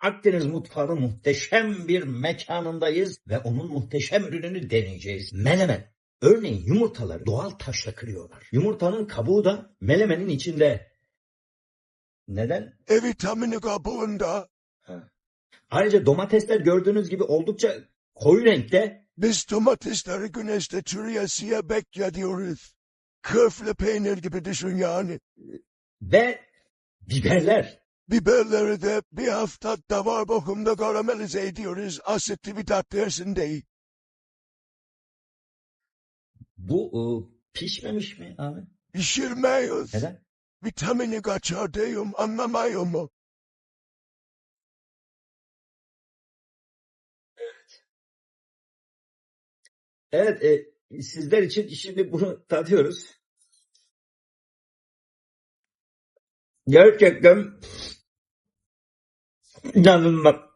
Akdeniz mutfağının muhteşem bir mekanındayız ve onun muhteşem ürününü deneyeceğiz. Menemen. Örneğin yumurtaları doğal taşla kırıyorlar. Yumurtanın kabuğu da melemenin içinde. Neden? E vitamini kabuğunda. Ayrıca domatesler gördüğünüz gibi oldukça koyu renkte. Biz domatesleri güneşte çürüyesiye bekletiyoruz. Köfle peynir gibi düşün yani. Ve biberler. Biberleri de bir hafta davar bokumda karamelize ediyoruz. Asitli bir tat versin diye. Bu ıı, pişmemiş mi abi? Pişirmeyiz. Neden? Vitamini kaçar diyorum anlamıyor mu? Evet, e, sizler için şimdi bunu tadıyoruz. Gerçekten inanılmaz.